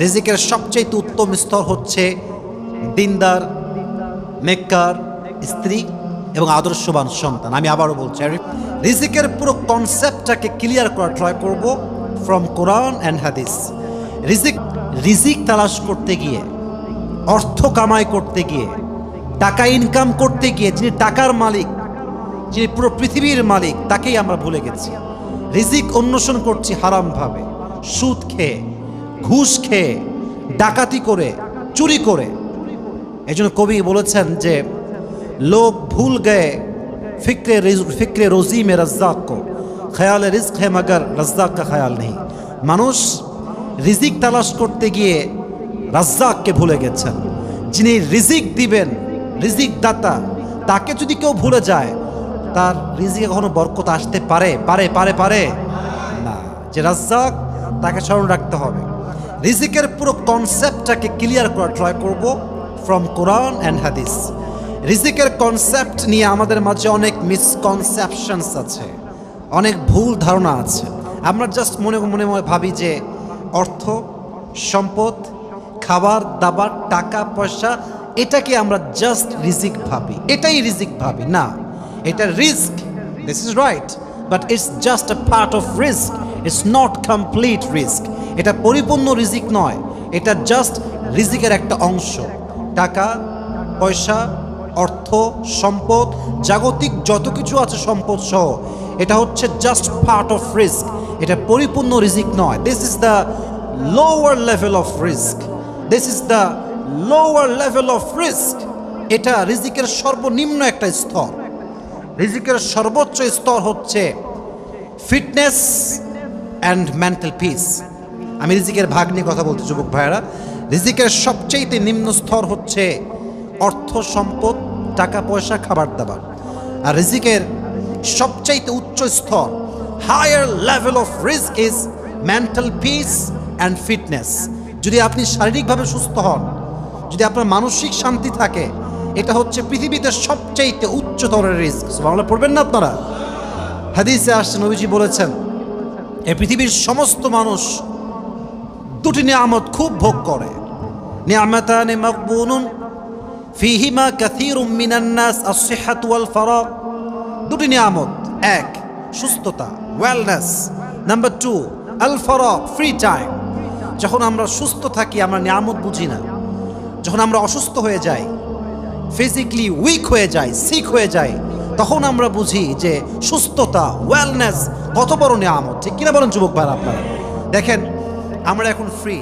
রিজিকের সবচেয়ে উত্তম স্তর হচ্ছে দিনদার মেক্কার স্ত্রী এবং আদর্শবান সন্তান। আমি আবারও বলছি রিজিকের পুরো কনসেপ্টটাকে ক্লিয়ার করা ট্রাই করব ফ্রম কোরআন অ্যান্ড হাদিস রিজিক রিজিক তালাশ করতে গিয়ে, অর্থ কামাই করতে গিয়ে, টাকা ইনকাম করতে গিয়ে যিনি টাকার মালিক, যিনি পুরো পৃথিবীর মালিক, তাকেই আমরা ভুলে গেছি। রিজিক অন্বেষণ করছি হারামভাবে, সুদ খেয়ে। ঘুষ খেয়ে, ডাকাতি করে, চুরি করে। এই জন্য কবি বলেছেন যে, লোক ভুল গয়ে ফিক্রে ফিক্রে রোজি মে রজ্জাক কো। খেয়াল রিস্ক হে মগর রজ্জাক কা খেয়াল নেই। মানুষ রিজিক তালাশ করতে গিয়ে রাজ্জাককে ভুলে গেছেন। যিনি রিজিক দিবেন, রিজিক দাতা, তাকে যদি কেউ ভুলে যায়, তার রিজিকে কখনো বরকত আসতে পারে পারে পারে পারে না। যে রাজ্জাক, তাকে স্মরণ রাখতে হবে। রিজিকের পুরো কনসেপ্টটাকে ক্লিয়ার করা ট্রাই করব ফ্রম কোরআন অ্যান্ড হাদিস রিজিকের কনসেপ্ট নিয়ে আমাদের মাঝে অনেক মিসকনসেপশনস আছে, অনেক ভুল ধারণা আছে। আমরা জাস্ট মনে মনে মনে ভাবি যে অর্থ, সম্পদ, খাবার, দাবার, টাকা, পয়সা, এটাকে আমরা জাস্ট রিজিক ভাবি। এটাই রিজিক ভাবি, না। এটা risk this is right but it's just a part of risk it's not complete রিস্ক এটা পরিপূর্ণ রিজিক নয়, এটা জাস্ট রিজিকের একটা অংশ। টাকা, পয়সা, অর্থ, সম্পদ, জাগতিক যত কিছু আছে সম্পদ সহ, এটা হচ্ছে জাস্ট পার্ট অফ রিস্ক এটা পরিপূর্ণ রিজিক নয়। This is the lower level of risk this is the lower level of risk এটা রিজিকের সর্বনিম্ন একটা স্তর। রিজিকের সর্বোচ্চ স্তর হচ্ছে ফিটনেস অ্যান্ড মেন্টাল পিস আমি রিজিকের ভাগ নিয়ে কথা বলতে যুবক ভাইয়েরা। রিজিকের সবচেয়ে নিম্ন স্তর হচ্ছে অর্থ সম্পদ, টাকা পয়সা, খাবার দাবার। আর রিজিকের সবচাইতে উচ্চ স্তর higher level of risk is mental peace and fitness যদি আপনি শারীরিকভাবে সুস্থ হন, যদি আপনার মানসিক শান্তি থাকে, এটা হচ্ছে পৃথিবীতে সবচাইতে উচ্চতরের রিস্ক বাংলা পড়বেন না আপনারা? হাদিসে আসছে, নবীজি বলেছেন, এ পৃথিবীর সমস্ত মানুষ দুটি নিয়ামত খুব ভোগ করে। নিয়ামতানে মকবুনুন ফিহিমা কাথিরুম মিনান নাস আস-সিহহাত ওয়াল ফারাগ। দুটি নিয়ামত, এক, সুস্থতা, ওয়েলনেস। নাম্বার টু আল ফারাগ ফ্রি টাইম। যখন আমরা সুস্থ থাকি, আমরা নিয়ামত বুঝি না। যখন আমরা অসুস্থ হয়ে যাই, ফিজিক্যালি উইক হয়ে যাই, সিক হয়ে যাই, তখন আমরা বুঝি যে সুস্থতা, ওয়েলনেস কত বড় নিয়ামত। ঠিক কিনা বলেন যুবক ভাই আপনারা? দেখেন আমরা এখন ফ্রি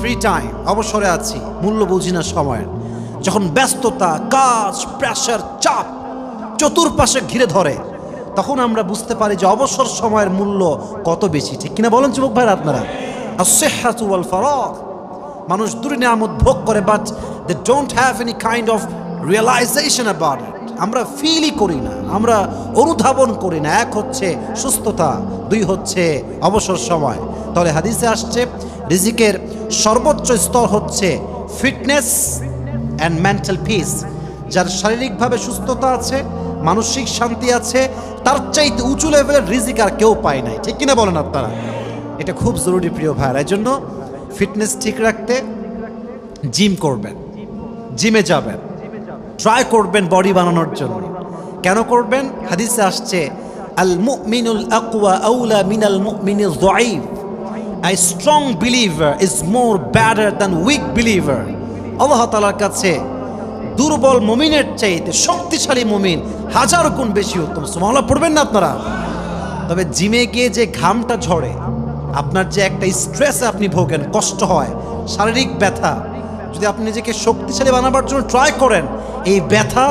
ফ্রি টাইম অবসরে আছি, মূল্য বুঝি না সময়ের। যখন ব্যস্ততা, কাজ প্রেশার চাপ চতুর্পাশে ঘিরে ধরে, তখন আমরা বুঝতে পারি যে অবসর সময়ের মূল্য কত বেশি, ঠিক কিনা বলেন যুবক ভাই আপনারা? ফারাগ মানুষ দূরে নিয়ামত ভোগ করে but they don't have any kind of realization about it আমরা ফিলই করি না, আমরা অনুধাবন করি না। এক হচ্ছে সুস্থতা, দুই হচ্ছে অবসর সময়। তাহলে হাদিসে আসছে, রিজিকের সর্বোচ্চ স্তর হচ্ছে ফিটনেস অ্যান্ড মেন্টাল পিস যার শারীরিকভাবে সুস্থতা আছে, মানসিক শান্তি আছে, তার চাইতে উঁচু লেভেলের রিজিক আর কেউ পায় নাই। ঠিক কিনা বলেন আপনারা? এটা খুব জরুরি প্রিয় ভাইয়ের এই জন্য ফিটনেস ঠিক রাখতে জিম করবেন। জিমে যাবেন। ট্রাই করবেন বডি বানানোর জন্য। কেন করবেন? হাদিসে আসছে আল মুমিনুল আকওয়া আউলা মিনাল মুমিনিল যায়িফ a strong believer is more better than weak believer আল্লাহ তাআলার কাছে দুর্বল মুমিনের চাইতে শক্তিশালী মুমিন হাজার গুণ বেশি উত্তম। সুবহানাল্লাহ, পড়বেন না আপনারা? তবে জিমে গিয়ে যে ঘামটা ঝরে, আপনার যে একটা স্ট্রেসে আপনি ভোগেন, কষ্ট হয়, শারীরিক ব্যথা, যদি আপনি নিজেকে শক্তিশালী বানাবার জন্য ট্রাই করেন, এই ব্যথা,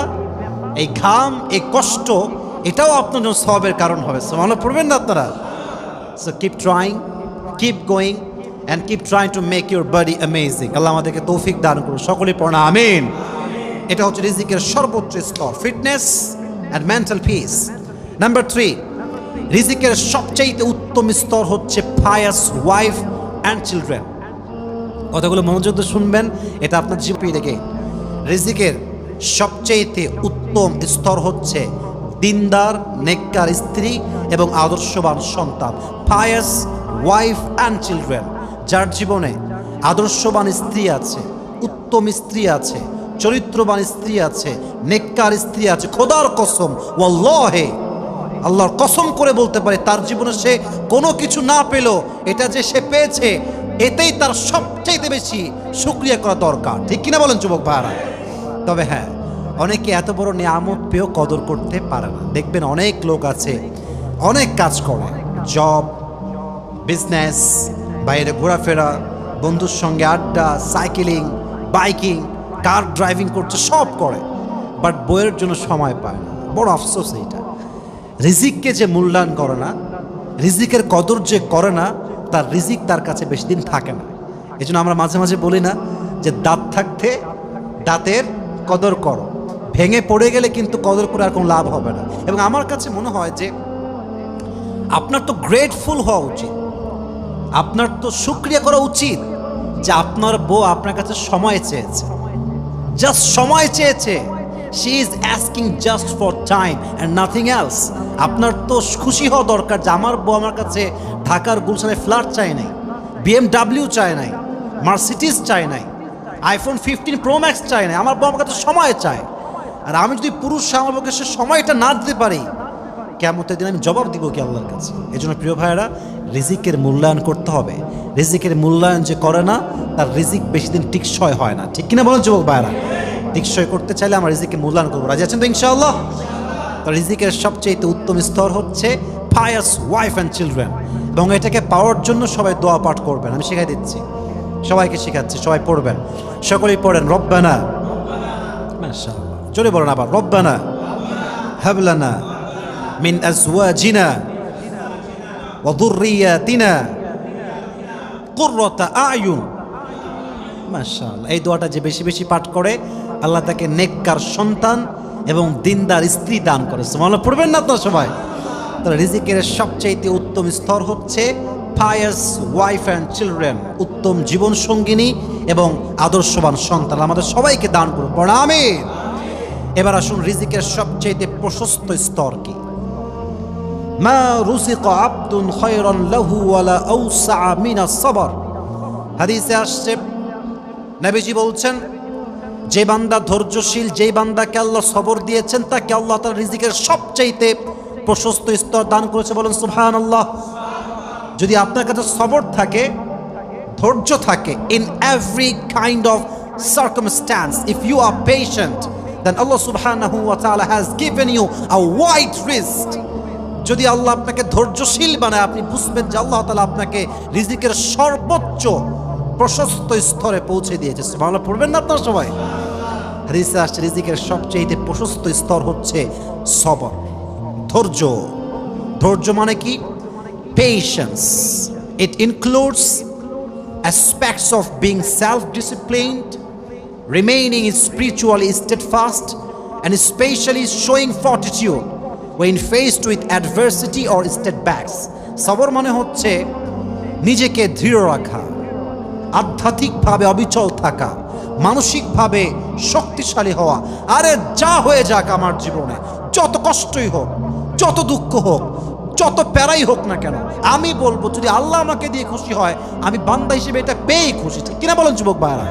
এই ঘাম, এই কষ্ট, এটাও আপনার জন্য সবের কারণ হবে। সমালো পড়বেন না আপনারা? So keep trying keep going and keep trying to make your body amazing আল্লাহ আমাদেরকে তৌফিক দান করুন। সকলে পড়া আমিন। এটা হচ্ছে রিজিকের সর্বোচ্চ স্তর fitness and mental peace number three রিজিকের সবচাইতে উত্তম স্তর হচ্ছে ফায়াস ওয়াইফ অ্যান্ড চিলড্রেন কথাগুলো মনোযোগ শুনবেন, এটা আপনার জীবন লেগে রিজিকের সবচাইতে উত্তম স্তর হচ্ছে দিনদার, নেককার স্ত্রী এবং আদর্শবান সন্তান ফায়াস ওয়াইফ অ্যান্ড চিলড্রেন যার জীবনে আদর্শবান স্ত্রী আছে, উত্তম স্ত্রী আছে, চরিত্রবান স্ত্রী আছে, নেককার স্ত্রী আছে, খোদার কসম, ওয়াল্লাহে, আল্লাহর কসম করে বলতে পারে, তার জীবনে সে কোনো কিছু না পেল, এটা যে সে পেয়েছে, এতেই তার সবচাইতে বেশি সুক্রিয়া করা দরকার। ঠিক কিনা বলেন যুবক ভাইরা তবে হ্যাঁ অনেকে এত বড় নিয়ামত পেয়েও কদর করতে পারে না। দেখবেন অনেক লোক আছে, অনেক কাজ করে। জব বিজনেস বাইরে ঘোরাফেরা, বন্ধুর সঙ্গে আড্ডা সাইকেলিং বাইকিং কার ড্রাইভিং করছে, সব করে। বাট বইয়ের জন্য সময় পায় না। বড় আফসোস এইটা। রিজিককে যে মূল্যায়ন করে না, রিজিকের কদর যে করে না, তার রিজিক তার কাছে বেশি দিন থাকে না। এই আমরা মাঝে মাঝে বলি না যে, দাঁত থাকতে দাঁতের কদর করো। ভেঙে পড়ে গেলে কিন্তু কদর করে আর কোনো লাভ হবে না। এবং আমার কাছে মনে হয় যে আপনার তো গ্রেটফুল হওয়া উচিত। আপনার তো শুক্রিয়া করা উচিত যে আপনার বউ আপনার কাছে সময় চেয়েছে। জাস্ট সময় চেয়েছে। She is asking just for time and nothing else আপনার তো খুশি হওয়া দরকার যে আমার বউ আমার কাছে ঢাকার গুলশানে ফ্ল্যাট চায় নাই বিএমডাব্লিউ চায় নাই মার্সিটিস চায় নাই আইফোন ফিফটিন প্রো ম্যাক্স চায় নাই, আমার বউ আমার কাছে সময় চায়। আর আমি যদি পুরুষ আমার সে সময়টা না দিতে পারি কেমতের দিন আমি জবাব দিব কি আল্লাহর কাছে। এই জন্য প্রিয় ভাইয়েরা, রিজিকের মূল্যায়ন করতে হবে। রিজিকের মূল্যায়ন যে করে না, তার রিজিক বেশি দিন টিকসই হয় না। ঠিক কিনা বলেন যুবক ভাইয়েরা? টিকসই করতে চাইলে আমরা রিজিকের মূল্যায়ন করব। রাজি আছেন তো ইনশাআল্লাহ? তো রিজিকের সবচেয়ে উত্তম স্তর হচ্ছে ফায়ার্স ওয়াইফ অ্যান্ড চিলড্রেন এবং এটাকে পাওয়ার জন্য সবাই দোয়া পাঠ করবেন। আমি শেখাই দিচ্ছি। সবাইকে শেখাচ্ছি, সবাই পড়বেন। সকলেই পড়েন, রব্বানা। মাশাআল্লাহ। জোরে বলেন আবার, রব্বানা, হাবলানা, মিন আজওয়াজিনা ওয়া দুররিয়াতিনা কুররাতা আয়ুন। মাশাআল্লাহ, এই দোয়াটা যে বেশি বেশি পাঠ করে, আল্লাহ তাকে নেককার সন্তান এবং দিনদার স্ত্রী দান করে। সুবহানাল্লাহ, পড়বেন না আপনারা সবাই? তাহলে রিজিকের সবচাইতে উত্তম স্তর হচ্ছে পায়াস ওয়াইফ অ্যান্ড চিলড্রেন উত্তম জীবন সঙ্গিনী এবং আদর্শবান সন্তান। আমাদের সবাইকে দান করুন প্রণামী এবার আসুন, রিজিকের সবচাইতে প্রশস্ত স্তর কি? মা রুসিক আব্দুন খয়রন লাহু ওয়ালা আউসা মিনা সবর। হাদিসে আসছে, নবীজি বলছেন, যে বান্দা ধৈর্যশীল, যেই বান্দাকে আল্লাহ সবর দিয়েছেন, তাকে আল্লাহ তার রিজিকের সবচাইতে প্রশস্ত স্তর দান করেছে। বলেন সুবহান আল্লাহ যদি আপনার কাছে সবর থাকে, ধৈর্য থাকে in every kind of circumstance if you are patient then আল্লাহ সুবহানাহু ওয়া তাআলা has given you a wide risk যদি আল্লাহ আপনাকে ধৈর্যশীল বানায় আপনি বুঝবেন যে আল্লাহ তালা আপনাকে রিজিকের সর্বোচ্চ প্রশস্ত স্তরে পৌঁছে দিয়েছে। বাংলা পড়বেন না আপনার সবাই? আসছে রিজিকের সবচেয়ে প্রশস্ত স্তর হচ্ছে সবর। ধৈর্য। ধৈর্য মানে কি? Patience it includes aspects of being self-disciplined, remaining spiritually steadfast, and especially showing fortitude when faced with adversity or setbacks. সবর মানে হচ্ছে নিজেকে দৃঢ় রাখা আধ্যাত্মিকভাবে অবিচল থাকা মানসিকভাবে শক্তিশালী হওয়া। আরে যা হয়ে যাক আমার জীবনে যত কষ্টই হোক যত দুঃখ হোক যত প্যারাই হোক না কেন আমি বলব যদি আল্লাহ আমাকে দিয়ে খুশি হয় আমি বান্দা হিসেবে এটা পেয়েই খুশি। কিনা বলেন যুবক ভাইরা